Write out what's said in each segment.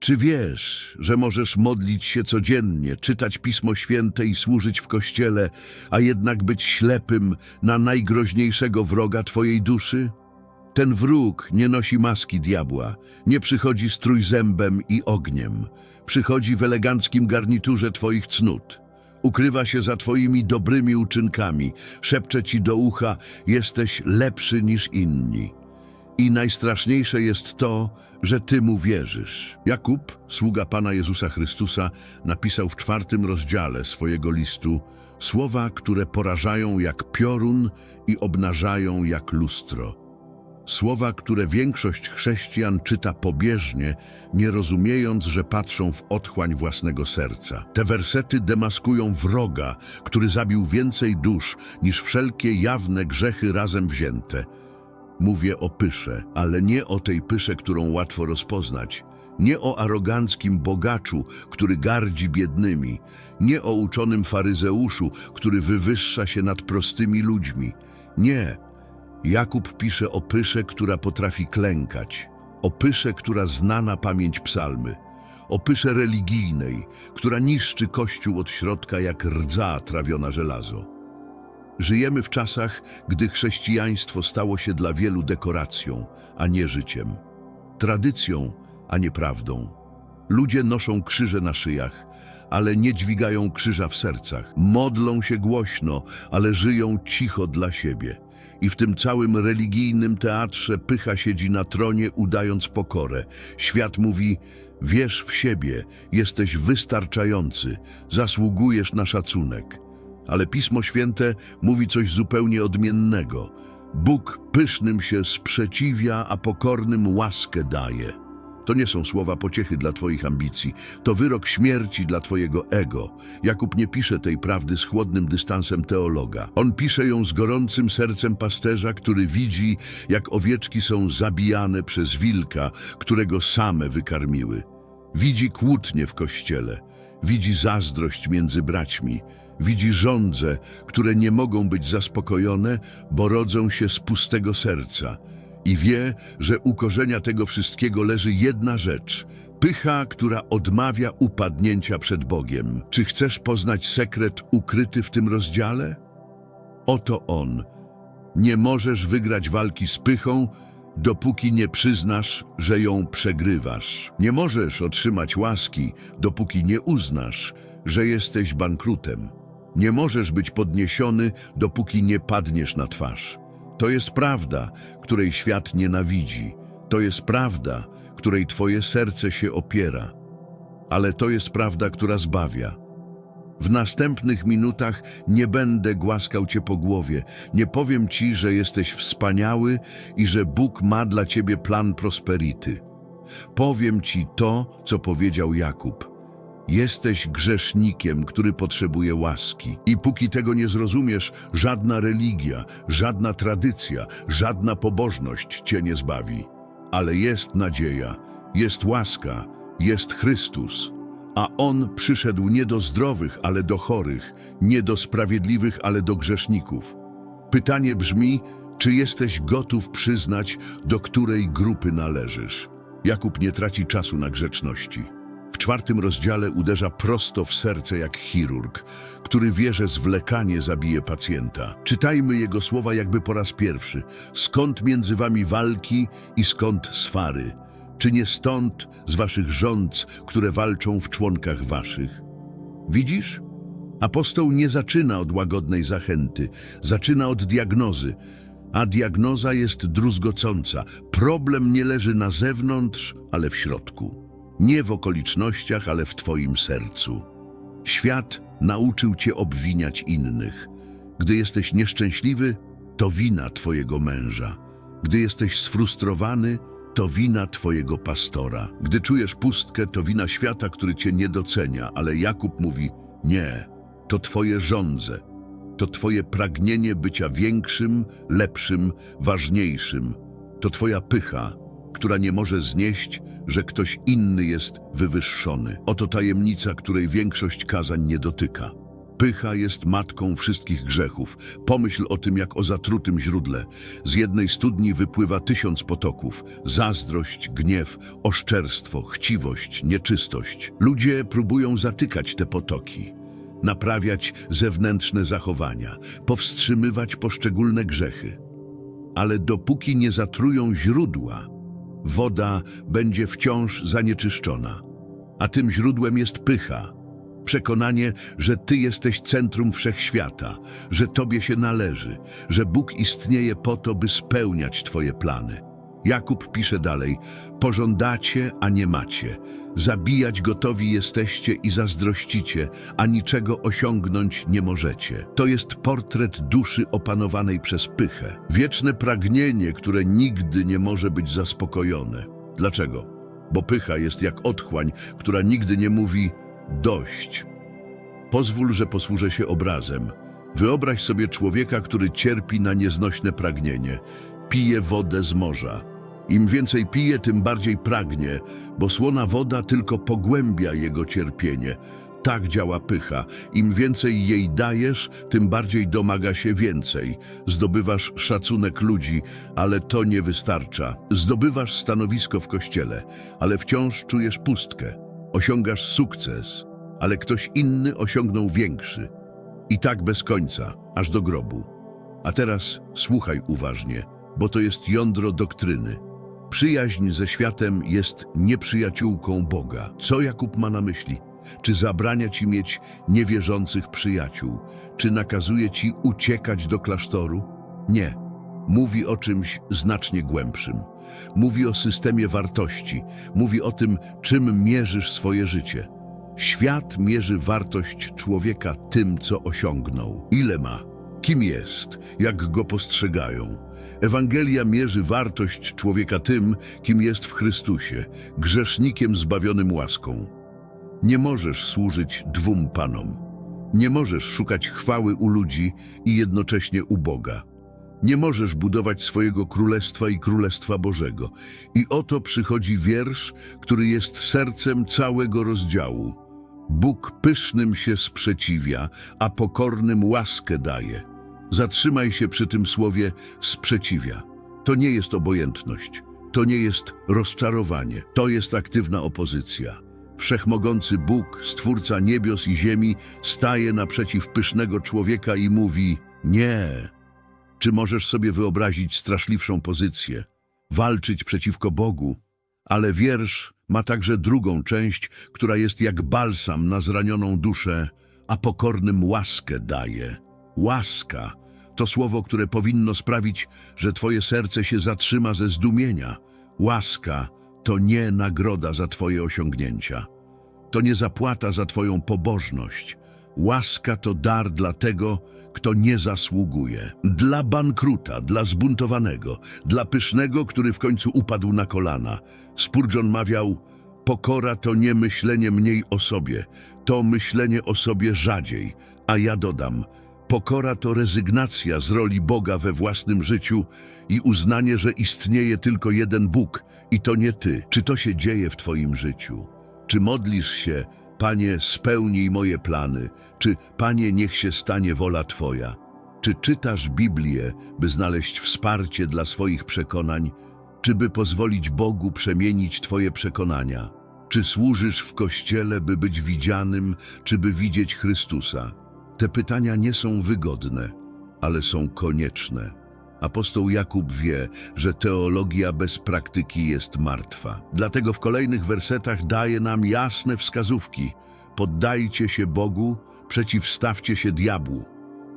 Czy wiesz, że możesz modlić się codziennie, czytać Pismo Święte i służyć w kościele, a jednak być ślepym na najgroźniejszego wroga twojej duszy? Ten wróg nie nosi maski diabła, nie przychodzi z trójzębem i ogniem, przychodzi w eleganckim garniturze twoich cnót. Ukrywa się za twoimi dobrymi uczynkami, szepcze ci do ucha, jesteś lepszy niż inni. I najstraszniejsze jest to, że Ty mu wierzysz. Jakub, sługa Pana Jezusa Chrystusa, napisał w czwartym rozdziale swojego listu słowa, które porażają jak piorun i obnażają jak lustro. Słowa, które większość chrześcijan czyta pobieżnie, nie rozumiejąc, że patrzą w otchłań własnego serca. Te wersety demaskują wroga, który zabił więcej dusz niż wszelkie jawne grzechy razem wzięte. Mówię o pysze, ale nie o tej pysze, którą łatwo rozpoznać. Nie o aroganckim bogaczu, który gardzi biednymi. Nie o uczonym faryzeuszu, który wywyższa się nad prostymi ludźmi. Nie. Jakub pisze o pysze, która potrafi klękać. O pysze, która zna na pamięć psalmy. O pysze religijnej, która niszczy Kościół od środka jak rdza trawiona żelazo. Żyjemy w czasach, gdy chrześcijaństwo stało się dla wielu dekoracją, a nie życiem. Tradycją, a nie prawdą. Ludzie noszą krzyże na szyjach, ale nie dźwigają krzyża w sercach. Modlą się głośno, ale żyją cicho dla siebie. I w tym całym religijnym teatrze pycha siedzi na tronie, udając pokorę. Świat mówi, wierz w siebie, jesteś wystarczający, zasługujesz na szacunek. Ale Pismo Święte mówi coś zupełnie odmiennego. Bóg pysznym się sprzeciwia, a pokornym łaskę daje. To nie są słowa pociechy dla Twoich ambicji, to wyrok śmierci dla Twojego ego. Jakub nie pisze tej prawdy z chłodnym dystansem teologa. On pisze ją z gorącym sercem pasterza, który widzi, jak owieczki są zabijane przez wilka, którego same wykarmiły. Widzi kłótnie w kościele, widzi zazdrość między braćmi, widzi żądze, które nie mogą być zaspokojone, bo rodzą się z pustego serca i wie, że u korzenia tego wszystkiego leży jedna rzecz pycha, która odmawia upadnięcia przed Bogiem. Czy chcesz poznać sekret ukryty w tym rozdziale? Oto on. Nie możesz wygrać walki z pychą, dopóki nie przyznasz, że ją przegrywasz. Nie możesz otrzymać łaski, dopóki nie uznasz, że jesteś bankrutem. Nie możesz być podniesiony, dopóki nie padniesz na twarz. To jest prawda, której świat nienawidzi. To jest prawda, której twoje serce się opiera. Ale to jest prawda, która zbawia. W następnych minutach nie będę głaskał cię po głowie. Nie powiem ci, że jesteś wspaniały i że Bóg ma dla ciebie plan prosperity. Powiem ci to, co powiedział Jakub. Jesteś grzesznikiem, który potrzebuje łaski. I póki tego nie zrozumiesz, żadna religia, żadna tradycja, żadna pobożność cię nie zbawi. Ale jest nadzieja, jest łaska, jest Chrystus. A On przyszedł nie do zdrowych, ale do chorych, nie do sprawiedliwych, ale do grzeszników. Pytanie brzmi, czy jesteś gotów przyznać, do której grupy należysz? Jakub nie traci czasu na grzeczności. W czwartym rozdziale uderza prosto w serce jak chirurg, który wie, że zwlekanie zabije pacjenta. Czytajmy jego słowa jakby po raz pierwszy. Skąd między wami walki i skąd swary? Czy nie stąd z waszych rządz, które walczą w członkach waszych? Widzisz? Apostoł nie zaczyna od łagodnej zachęty, zaczyna od diagnozy, a diagnoza jest druzgocąca. Problem nie leży na zewnątrz, ale w środku. Nie w okolicznościach, ale w Twoim sercu. Świat nauczył Cię obwiniać innych. Gdy jesteś nieszczęśliwy, to wina Twojego męża. Gdy jesteś sfrustrowany, to wina Twojego pastora. Gdy czujesz pustkę, to wina świata, który Cię nie docenia, ale Jakub mówi, nie, to Twoje żądze, to Twoje pragnienie bycia większym, lepszym, ważniejszym, to Twoja pycha, która nie może znieść, że ktoś inny jest wywyższony. Oto tajemnica, której większość kazań nie dotyka. Pycha jest matką wszystkich grzechów. Pomyśl o tym jak o zatrutym źródle. Z jednej studni wypływa tysiąc potoków. Zazdrość, gniew, oszczerstwo, chciwość, nieczystość. Ludzie próbują zatykać te potoki, naprawiać zewnętrzne zachowania, powstrzymywać poszczególne grzechy. Ale dopóki nie zatrują źródła, woda będzie wciąż zanieczyszczona. A tym źródłem jest pycha. Przekonanie, że Ty jesteś centrum wszechświata, że Tobie się należy, że Bóg istnieje po to, by spełniać Twoje plany. Jakub pisze dalej: Pożądacie, a nie macie. Zabijać gotowi jesteście i zazdrościcie, a niczego osiągnąć nie możecie. To jest portret duszy opanowanej przez pychę. Wieczne pragnienie, które nigdy nie może być zaspokojone. Dlaczego? Bo pycha jest jak otchłań, która nigdy nie mówi dość. Pozwól, że posłużę się obrazem. Wyobraź sobie człowieka, który cierpi na nieznośne pragnienie. Pije wodę z morza. Im więcej pije, tym bardziej pragnie, bo słona woda tylko pogłębia jego cierpienie. Tak działa pycha. Im więcej jej dajesz, tym bardziej domaga się więcej. Zdobywasz szacunek ludzi, ale to nie wystarcza. Zdobywasz stanowisko w kościele, ale wciąż czujesz pustkę. Osiągasz sukces, ale ktoś inny osiągnął większy. I tak bez końca, aż do grobu. A teraz słuchaj uważnie, bo to jest jądro doktryny. Przyjaźń ze światem jest nieprzyjaciółką Boga. Co Jakub ma na myśli? Czy zabrania ci mieć niewierzących przyjaciół? Czy nakazuje ci uciekać do klasztoru? Nie. Mówi o czymś znacznie głębszym. Mówi o systemie wartości. Mówi o tym, czym mierzysz swoje życie. Świat mierzy wartość człowieka tym, co osiągnął. Ile ma? Kim jest? Jak go postrzegają? Ewangelia mierzy wartość człowieka tym, kim jest w Chrystusie, grzesznikiem zbawionym łaską. Nie możesz służyć dwóm panom. Nie możesz szukać chwały u ludzi i jednocześnie u Boga. Nie możesz budować swojego królestwa i królestwa Bożego. I oto przychodzi wiersz, który jest sercem całego rozdziału. Bóg pysznym się sprzeciwia, a pokornym łaskę daje. Zatrzymaj się przy tym słowie sprzeciwia. To nie jest obojętność, to nie jest rozczarowanie, to jest aktywna opozycja. Wszechmogący Bóg, Stwórca niebios i ziemi, staje naprzeciw pysznego człowieka i mówi nie. Czy możesz sobie wyobrazić straszliwszą pozycję? Walczyć przeciwko Bogu? Ale wiersz ma także drugą część, która jest jak balsam na zranioną duszę, a pokornym łaskę daje. Łaska to słowo, które powinno sprawić, że Twoje serce się zatrzyma ze zdumienia. Łaska to nie nagroda za Twoje osiągnięcia. To nie zapłata za Twoją pobożność. Łaska to dar dla tego, kto nie zasługuje. Dla bankruta, dla zbuntowanego, dla pysznego, który w końcu upadł na kolana. Spurgeon mawiał, pokora to nie myślenie mniej o sobie, to myślenie o sobie rzadziej. A ja dodam, pokora to rezygnacja z roli Boga we własnym życiu i uznanie, że istnieje tylko jeden Bóg i to nie Ty. Czy to się dzieje w Twoim życiu? Czy modlisz się, Panie, spełnij moje plany? Czy, Panie, niech się stanie wola Twoja? Czy czytasz Biblię, by znaleźć wsparcie dla swoich przekonań? Czy by pozwolić Bogu przemienić Twoje przekonania? Czy służysz w Kościele, by być widzianym, czy by widzieć Chrystusa? Te pytania nie są wygodne, ale są konieczne. Apostoł Jakub wie, że teologia bez praktyki jest martwa. Dlatego w kolejnych wersetach daje nam jasne wskazówki. Poddajcie się Bogu, przeciwstawcie się diabłu.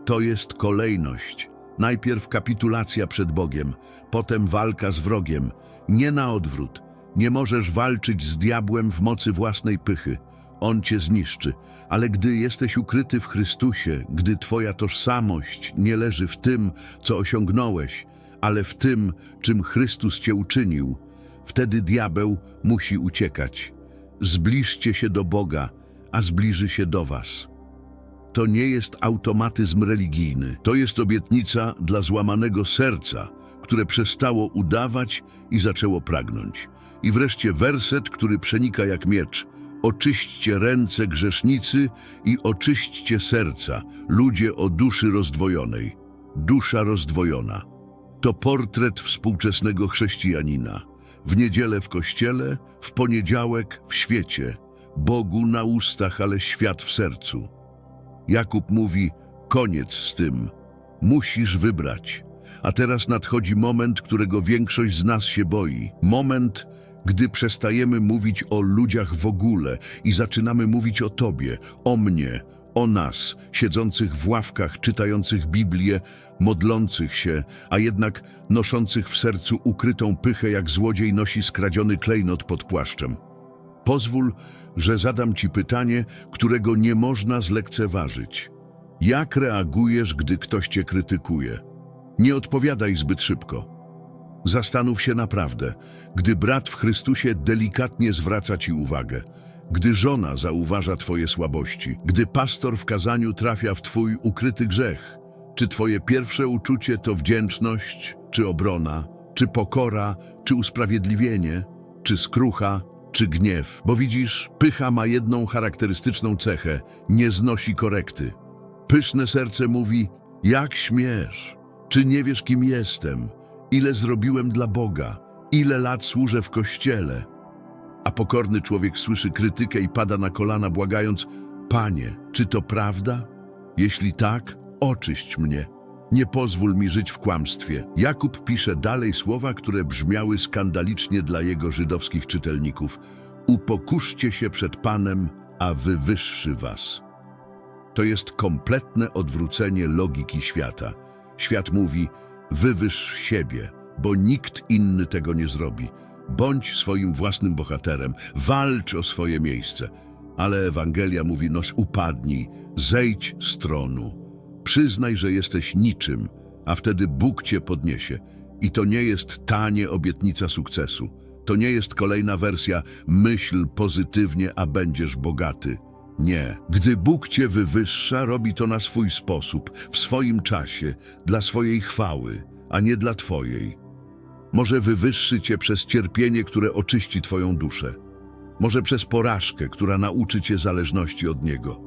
To jest kolejność. Najpierw kapitulacja przed Bogiem, potem walka z wrogiem. Nie na odwrót. Nie możesz walczyć z diabłem w mocy własnej pychy. On cię zniszczy. Ale gdy jesteś ukryty w Chrystusie, gdy twoja tożsamość nie leży w tym, co osiągnąłeś, ale w tym, czym Chrystus cię uczynił, wtedy diabeł musi uciekać. Zbliżcie się do Boga, a zbliży się do was. To nie jest automatyzm religijny. To jest obietnica dla złamanego serca, które przestało udawać i zaczęło pragnąć. I wreszcie werset, który przenika jak miecz. Oczyśćcie ręce grzesznicy i oczyśćcie serca, ludzie o duszy rozdwojonej. Dusza rozdwojona. To portret współczesnego chrześcijanina. W niedzielę w kościele, w poniedziałek w świecie. Bogu na ustach, ale świat w sercu. Jakub mówi, koniec z tym. Musisz wybrać. A teraz nadchodzi moment, którego większość z nas się boi. Moment, gdy przestajemy mówić o ludziach w ogóle i zaczynamy mówić o Tobie, o mnie, o nas, siedzących w ławkach, czytających Biblię, modlących się, a jednak noszących w sercu ukrytą pychę, jak złodziej nosi skradziony klejnot pod płaszczem. Pozwól, że zadam Ci pytanie, którego nie można zlekceważyć. Jak reagujesz, gdy ktoś Cię krytykuje? Nie odpowiadaj zbyt szybko. Zastanów się naprawdę, gdy brat w Chrystusie delikatnie zwraca Ci uwagę, gdy żona zauważa Twoje słabości, gdy pastor w kazaniu trafia w Twój ukryty grzech. Czy Twoje pierwsze uczucie to wdzięczność, czy obrona, czy pokora, czy usprawiedliwienie, czy skrucha, czy gniew? Bo widzisz, pycha ma jedną charakterystyczną cechę – nie znosi korekty. Pyszne serce mówi, jak śmiesz, czy nie wiesz kim jestem, ile zrobiłem dla Boga, ile lat służę w Kościele. A pokorny człowiek słyszy krytykę i pada na kolana błagając, Panie, czy to prawda? Jeśli tak, oczyść mnie. Nie pozwól mi żyć w kłamstwie. Jakub pisze dalej słowa, które brzmiały skandalicznie dla jego żydowskich czytelników. Upokurzcie się przed Panem, a wywyższy was. To jest kompletne odwrócenie logiki świata. Świat mówi, wywyższ siebie, bo nikt inny tego nie zrobi. Bądź swoim własnym bohaterem, walcz o swoje miejsce. Ale Ewangelia mówi, noż upadnij, zejdź z tronu. Przyznaj, że jesteś niczym, a wtedy Bóg cię podniesie. I to nie jest tanie obietnica sukcesu. To nie jest kolejna wersja myśl pozytywnie, a będziesz bogaty. Nie. Gdy Bóg cię wywyższa, robi to na swój sposób, w swoim czasie, dla swojej chwały, a nie dla twojej. Może wywyższy cię przez cierpienie, które oczyści twoją duszę. Może przez porażkę, która nauczy cię zależności od Niego.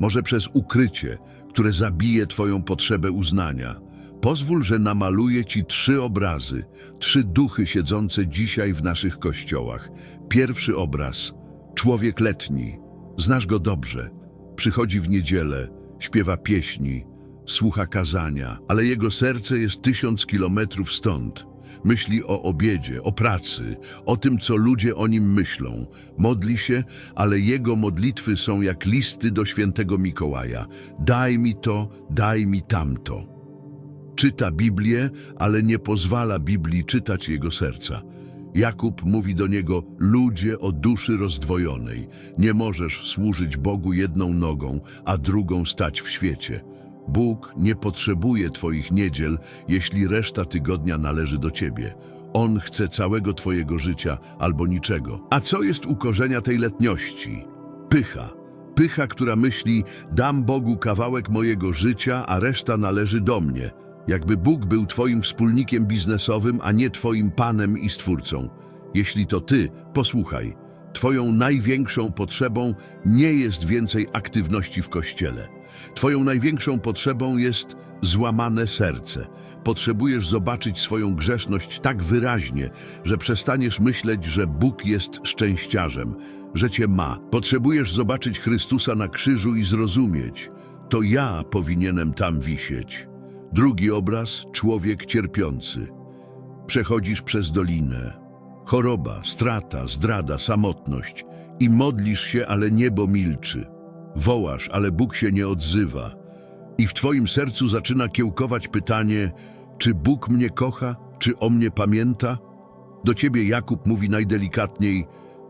Może przez ukrycie, które zabije twoją potrzebę uznania. Pozwól, że namaluję ci trzy obrazy, trzy duchy siedzące dzisiaj w naszych kościołach. Pierwszy obraz – człowiek letni. Znasz go dobrze. Przychodzi w niedzielę, śpiewa pieśni, słucha kazania, ale jego serce jest tysiąc kilometrów stąd. Myśli o obiedzie, o pracy, o tym, co ludzie o nim myślą. Modli się, ale jego modlitwy są jak listy do świętego Mikołaja. Daj mi to, daj mi tamto. Czyta Biblię, ale nie pozwala Biblii czytać jego serca. Jakub mówi do niego, ludzie o duszy rozdwojonej. Nie możesz służyć Bogu jedną nogą, a drugą stać w świecie. Bóg nie potrzebuje Twoich niedziel, jeśli reszta tygodnia należy do Ciebie. On chce całego Twojego życia albo niczego. A co jest u korzenia tej letniości? Pycha. Pycha, która myśli, dam Bogu kawałek mojego życia, a reszta należy do mnie. Jakby Bóg był Twoim wspólnikiem biznesowym, a nie Twoim Panem i Stwórcą. Jeśli to Ty, posłuchaj. Twoją największą potrzebą nie jest więcej aktywności w kościele. Twoją największą potrzebą jest złamane serce. Potrzebujesz zobaczyć swoją grzeszność tak wyraźnie, że przestaniesz myśleć, że Bóg jest szczęściarzem, że Cię ma. Potrzebujesz zobaczyć Chrystusa na krzyżu i zrozumieć. To ja powinienem tam wisieć. Drugi obraz – człowiek cierpiący. Przechodzisz przez dolinę. Choroba, strata, zdrada, samotność. I modlisz się, ale niebo milczy. Wołasz, ale Bóg się nie odzywa. I w twoim sercu zaczyna kiełkować pytanie, czy Bóg mnie kocha, czy o mnie pamięta? Do ciebie Jakub mówi najdelikatniej,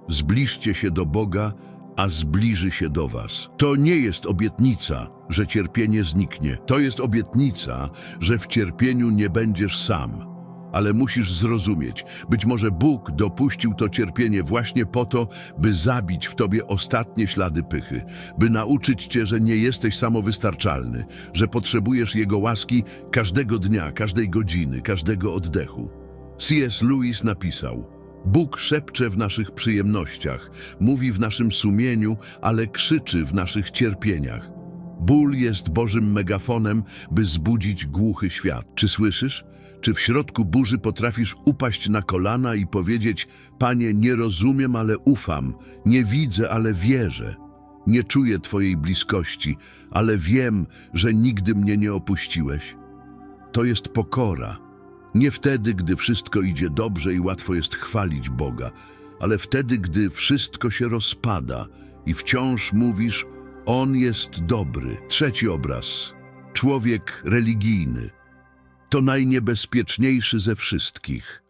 zbliżcie się do Boga, a zbliży się do was. To nie jest obietnica, że cierpienie zniknie. To jest obietnica, że w cierpieniu nie będziesz sam. Ale musisz zrozumieć, być może Bóg dopuścił to cierpienie właśnie po to, by zabić w tobie ostatnie ślady pychy, by nauczyć cię, że nie jesteś samowystarczalny, że potrzebujesz Jego łaski każdego dnia, każdej godziny, każdego oddechu. C.S. Lewis napisał: Bóg szepcze w naszych przyjemnościach, mówi w naszym sumieniu, ale krzyczy w naszych cierpieniach. Ból jest Bożym megafonem, by zbudzić głuchy świat. Czy słyszysz? Czy w środku burzy potrafisz upaść na kolana i powiedzieć: Panie, nie rozumiem, ale ufam, nie widzę, ale wierzę. Nie czuję Twojej bliskości, ale wiem, że nigdy mnie nie opuściłeś. To jest pokora. Nie wtedy, gdy wszystko idzie dobrze i łatwo jest chwalić Boga, ale wtedy, gdy wszystko się rozpada i wciąż mówisz, On jest dobry. Trzeci obraz. Człowiek religijny. To najniebezpieczniejszy ze wszystkich.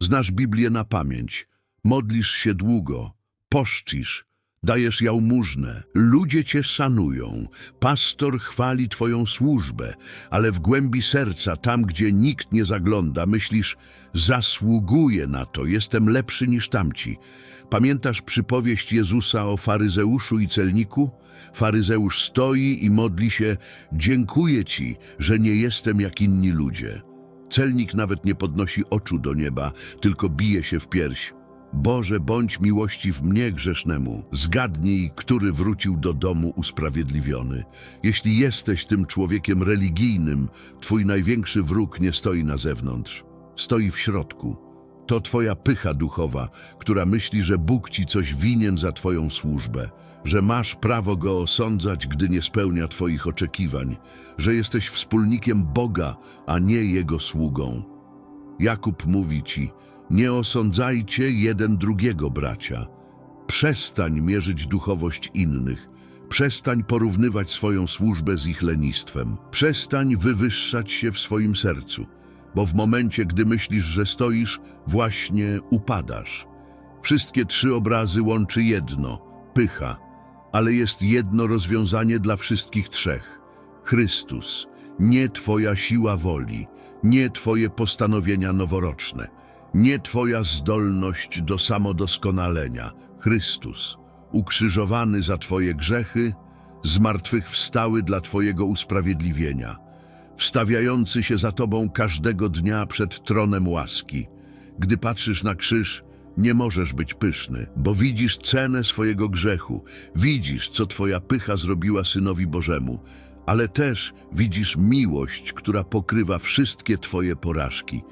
Znasz Biblię na pamięć, modlisz się długo, poszcisz, dajesz jałmużnę, ludzie cię szanują, pastor chwali twoją służbę, ale w głębi serca, tam gdzie nikt nie zagląda, myślisz, zasługuję na to, jestem lepszy niż tamci. Pamiętasz przypowieść Jezusa o faryzeuszu i celniku? Faryzeusz stoi i modli się, dziękuję ci, że nie jestem jak inni ludzie. Celnik nawet nie podnosi oczu do nieba, tylko bije się w pierś. Boże, bądź miłościw mnie grzesznemu. Zgadnij, który wrócił do domu usprawiedliwiony. Jeśli jesteś tym człowiekiem religijnym, twój największy wróg nie stoi na zewnątrz. Stoi w środku. To twoja pycha duchowa, która myśli, że Bóg ci coś winien za twoją służbę, że masz prawo go osądzać, gdy nie spełnia twoich oczekiwań, że jesteś wspólnikiem Boga, a nie Jego sługą. Jakub mówi ci, nie osądzajcie jeden drugiego, bracia. Przestań mierzyć duchowość innych. Przestań porównywać swoją służbę z ich lenistwem. Przestań wywyższać się w swoim sercu, bo w momencie, gdy myślisz, że stoisz, właśnie upadasz. Wszystkie trzy obrazy łączy jedno – pycha, ale jest jedno rozwiązanie dla wszystkich trzech. Chrystus, nie Twoja siła woli, nie Twoje postanowienia noworoczne, nie Twoja zdolność do samodoskonalenia. Chrystus, ukrzyżowany za Twoje grzechy, zmartwychwstały dla Twojego usprawiedliwienia, wstawiający się za Tobą każdego dnia przed tronem łaski. Gdy patrzysz na krzyż, nie możesz być pyszny, bo widzisz cenę swojego grzechu, widzisz, co Twoja pycha zrobiła Synowi Bożemu, ale też widzisz miłość, która pokrywa wszystkie Twoje porażki.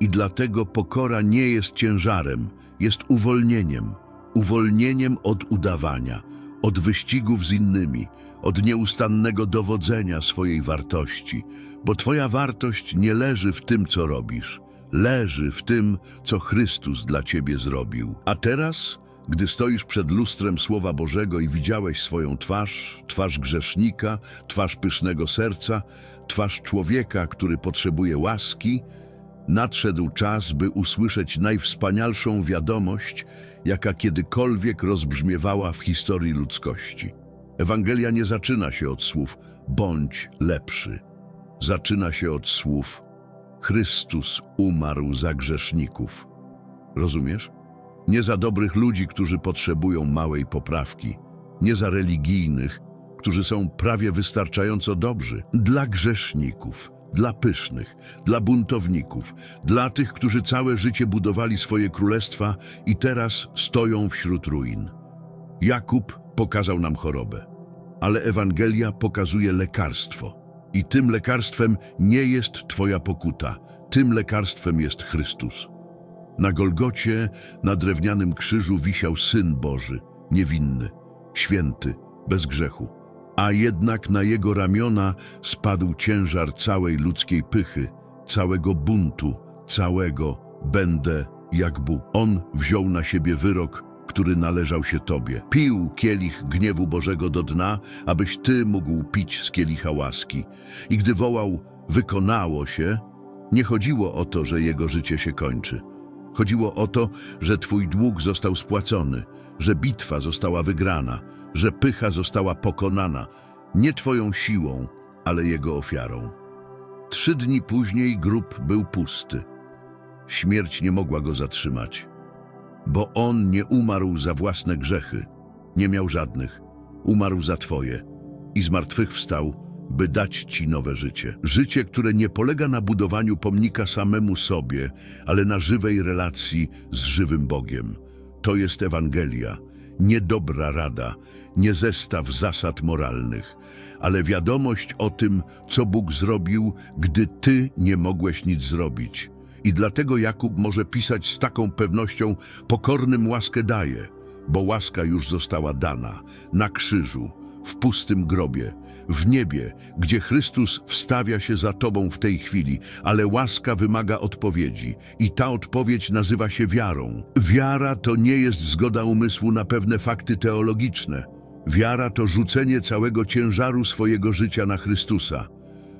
I dlatego pokora nie jest ciężarem, jest uwolnieniem. Uwolnieniem od udawania, od wyścigów z innymi, od nieustannego dowodzenia swojej wartości. Bo Twoja wartość nie leży w tym, co robisz. Leży w tym, co Chrystus dla Ciebie zrobił. A teraz, gdy stoisz przed lustrem Słowa Bożego i widziałeś swoją twarz, twarz grzesznika, twarz pysznego serca, twarz człowieka, który potrzebuje łaski, Nadszedł czas, by usłyszeć najwspanialszą wiadomość, jaka kiedykolwiek rozbrzmiewała w historii ludzkości. Ewangelia nie zaczyna się od słów bądź lepszy. Zaczyna się od słów Chrystus umarł za grzeszników. Rozumiesz? Nie za dobrych ludzi, którzy potrzebują małej poprawki, nie za religijnych, którzy są prawie wystarczająco dobrzy, dla grzeszników – dla pysznych, dla buntowników, dla tych, którzy całe życie budowali swoje królestwa i teraz stoją wśród ruin. Jakub pokazał nam chorobę, ale Ewangelia pokazuje lekarstwo. I tym lekarstwem nie jest Twoja pokuta, tym lekarstwem jest Chrystus. Na Golgocie, na drewnianym krzyżu wisiał Syn Boży, niewinny, święty, bez grzechu a jednak na jego ramiona spadł ciężar całej ludzkiej pychy, całego buntu, całego będę jak Bóg. On wziął na siebie wyrok, który należał się Tobie. Pił kielich gniewu Bożego do dna, abyś Ty mógł pić z kielicha łaski. I gdy wołał, wykonało się, nie chodziło o to, że jego życie się kończy. Chodziło o to, że Twój dług został spłacony, że bitwa została wygrana, że pycha została pokonana, nie Twoją siłą, ale Jego ofiarą. Trzy dni później grób był pusty. Śmierć nie mogła go zatrzymać, bo On nie umarł za własne grzechy, nie miał żadnych, umarł za Twoje i zmartwychwstał by dać ci nowe życie. Życie, które nie polega na budowaniu pomnika samemu sobie, ale na żywej relacji z żywym Bogiem. To jest Ewangelia, nie dobra rada, nie zestaw zasad moralnych, ale wiadomość o tym, co Bóg zrobił, gdy ty nie mogłeś nic zrobić. I dlatego Jakub może pisać z taką pewnością: Pokornym łaskę daje, bo łaska już została dana na krzyżu, w pustym grobie, w niebie, gdzie Chrystus wstawia się za tobą w tej chwili, ale łaska wymaga odpowiedzi i ta odpowiedź nazywa się wiarą. Wiara to nie jest zgoda umysłu na pewne fakty teologiczne. Wiara to rzucenie całego ciężaru swojego życia na Chrystusa.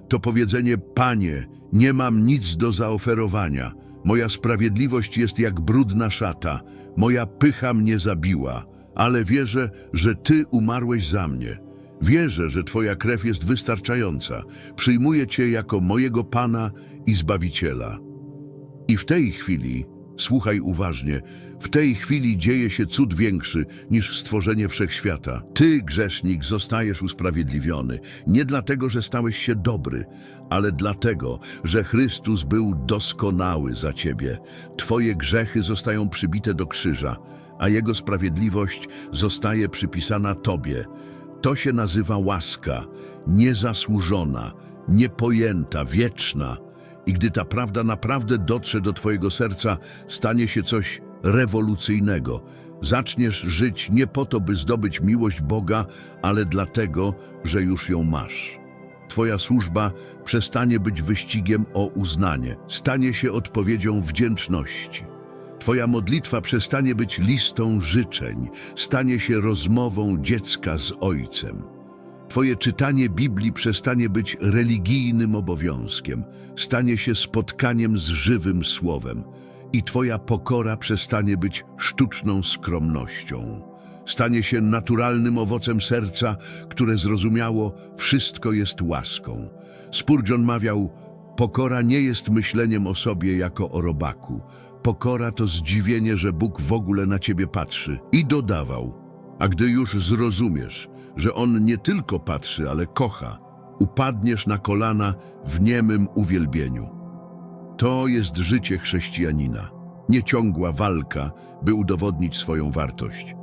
To powiedzenie: Panie, nie mam nic do zaoferowania. Moja sprawiedliwość jest jak brudna szata, moja pycha mnie zabiła, ale wierzę, że Ty umarłeś za mnie. Wierzę, że Twoja krew jest wystarczająca. Przyjmuję Cię jako mojego Pana i Zbawiciela. I w tej chwili, słuchaj uważnie, w tej chwili dzieje się cud większy niż stworzenie wszechświata. Ty, grzesznik, zostajesz usprawiedliwiony, nie dlatego, że stałeś się dobry, ale dlatego, że Chrystus był doskonały za ciebie. Twoje grzechy zostają przybite do krzyża, a Jego sprawiedliwość zostaje przypisana Tobie. To się nazywa łaska, niezasłużona, niepojęta, wieczna. I gdy ta prawda naprawdę dotrze do Twojego serca, stanie się coś rewolucyjnego. Zaczniesz żyć nie po to, by zdobyć miłość Boga, ale dlatego, że już ją masz. Twoja służba przestanie być wyścigiem o uznanie, stanie się odpowiedzią wdzięczności. Twoja modlitwa przestanie być listą życzeń, stanie się rozmową dziecka z Ojcem. Twoje czytanie Biblii przestanie być religijnym obowiązkiem, stanie się spotkaniem z żywym Słowem i Twoja pokora przestanie być sztuczną skromnością. Stanie się naturalnym owocem serca, które zrozumiało, wszystko jest łaską. Spurgeon mawiał, pokora nie jest myśleniem o sobie jako o robaku. Pokora to zdziwienie, że Bóg w ogóle na ciebie patrzy. I dodawał, a gdy już zrozumiesz, że On nie tylko patrzy, ale kocha, upadniesz na kolana w niemym uwielbieniu. To jest życie chrześcijanina. Nieciągła walka, by udowodnić swoją wartość,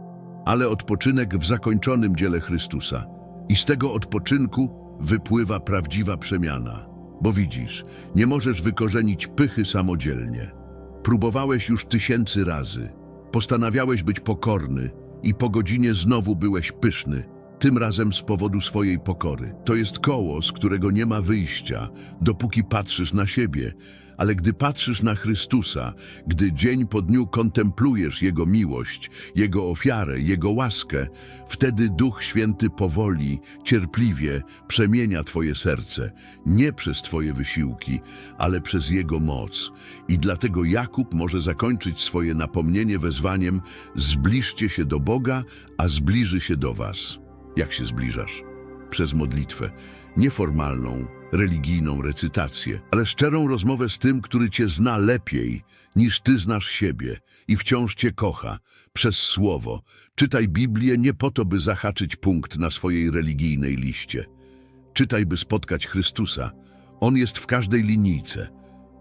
ale odpoczynek w zakończonym dziele Chrystusa. I z tego odpoczynku wypływa prawdziwa przemiana. Bo widzisz, nie możesz wykorzenić pychy samodzielnie. Próbowałeś już tysięcy razy. Postanawiałeś być pokorny i po godzinie znowu byłeś pyszny, tym razem z powodu swojej pokory. To jest koło, z którego nie ma wyjścia, dopóki patrzysz na siebie, ale gdy patrzysz na Chrystusa, gdy dzień po dniu kontemplujesz Jego miłość, Jego ofiarę, Jego łaskę, wtedy Duch Święty powoli, cierpliwie przemienia Twoje serce, nie przez Twoje wysiłki, ale przez Jego moc. I dlatego Jakub może zakończyć swoje napomnienie wezwaniem Zbliżcie się do Boga, a zbliży się do Was. Jak się zbliżasz? Przez modlitwę, nieformalną, religijną recytację, ale szczerą rozmowę z tym, który Cię zna lepiej niż Ty znasz siebie i wciąż Cię kocha, przez słowo. Czytaj Biblię nie po to, by zahaczyć punkt na swojej religijnej liście. Czytaj, by spotkać Chrystusa. On jest w każdej linijce,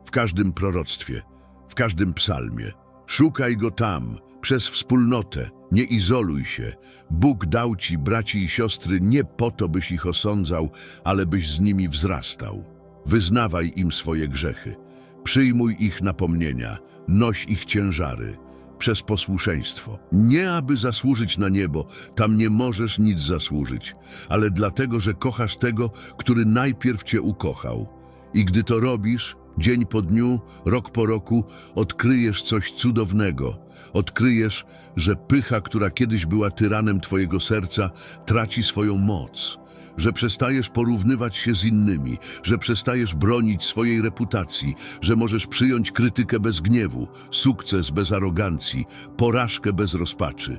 w każdym proroctwie, w każdym psalmie. Szukaj Go tam, przez wspólnotę. Nie izoluj się. Bóg dał Ci braci i siostry nie po to, byś ich osądzał, ale byś z nimi wzrastał. Wyznawaj im swoje grzechy. Przyjmuj ich napomnienia, noś ich ciężary. Przez posłuszeństwo. Nie aby zasłużyć na niebo, tam nie możesz nic zasłużyć, ale dlatego, że kochasz tego, który najpierw Cię ukochał. I gdy to robisz, dzień po dniu, rok po roku, odkryjesz coś cudownego. Odkryjesz, że pycha, która kiedyś była tyranem Twojego serca, traci swoją moc. Że przestajesz porównywać się z innymi, że przestajesz bronić swojej reputacji, że możesz przyjąć krytykę bez gniewu, sukces bez arogancji, porażkę bez rozpaczy.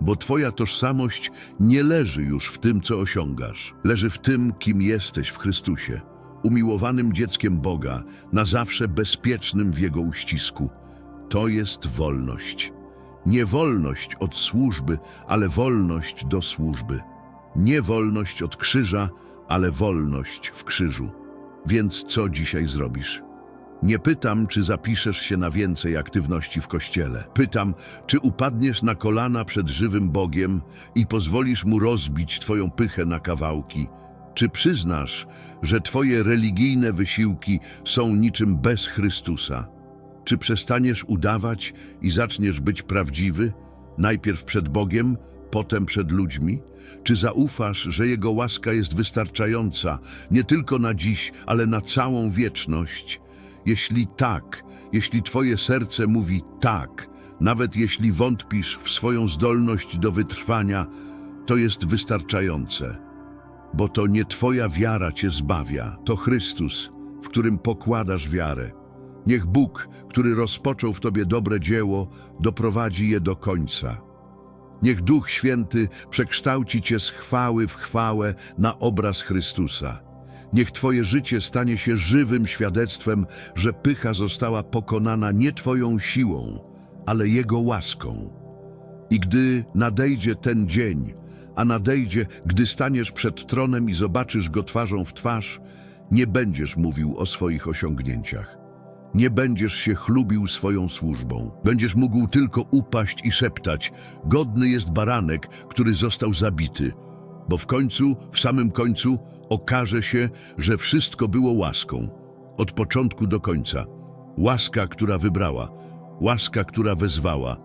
Bo Twoja tożsamość nie leży już w tym, co osiągasz. Leży w tym, kim jesteś w Chrystusie. Umiłowanym dzieckiem Boga, na zawsze bezpiecznym w Jego uścisku. To jest wolność. Nie wolność od służby, ale wolność do służby. Nie wolność od krzyża, ale wolność w krzyżu. Więc co dzisiaj zrobisz? Nie pytam, czy zapiszesz się na więcej aktywności w kościele. Pytam, czy upadniesz na kolana przed żywym Bogiem i pozwolisz mu rozbić twoją pychę na kawałki. Czy przyznasz, że twoje religijne wysiłki są niczym bez Chrystusa? Czy przestaniesz udawać i zaczniesz być prawdziwy, najpierw przed Bogiem, potem przed ludźmi? Czy zaufasz, że Jego łaska jest wystarczająca nie tylko na dziś, ale na całą wieczność? Jeśli tak, jeśli Twoje serce mówi tak, nawet jeśli wątpisz w swoją zdolność do wytrwania, to jest wystarczające. Bo to nie Twoja wiara Cię zbawia, to Chrystus, w którym pokładasz wiarę. Niech Bóg, który rozpoczął w Tobie dobre dzieło, doprowadzi je do końca. Niech Duch Święty przekształci Cię z chwały w chwałę na obraz Chrystusa. Niech Twoje życie stanie się żywym świadectwem, że pycha została pokonana nie Twoją siłą, ale Jego łaską. I gdy nadejdzie ten dzień, a nadejdzie, gdy staniesz przed tronem i zobaczysz go twarzą w twarz, nie będziesz mówił o swoich osiągnięciach. Nie będziesz się chlubił swoją służbą. Będziesz mógł tylko upaść i szeptać: Godny jest baranek, który został zabity. Bo w końcu, w samym końcu, okaże się, że wszystko było łaską. Od początku do końca. Łaska, która wybrała, łaska, która wezwała,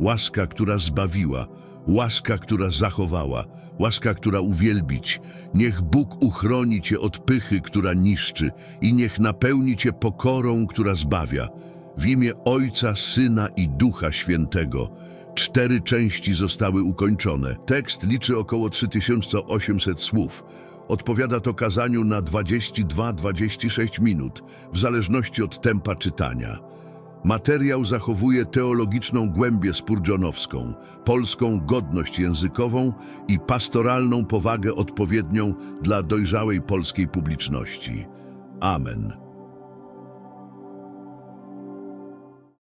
łaska, która zbawiła, łaska, która zachowała, łaska, która uwielbić. Niech Bóg uchroni cię od pychy, która niszczy i niech napełni cię pokorą, która zbawia. W imię Ojca, Syna i Ducha Świętego. Cztery części zostały ukończone. Tekst liczy około 3800 słów. Odpowiada to kazaniu na 22-26 minut, w zależności od tempa czytania. Materiał zachowuje teologiczną głębię spurgeonowską, polską godność językową i pastoralną powagę odpowiednią dla dojrzałej polskiej publiczności. Amen.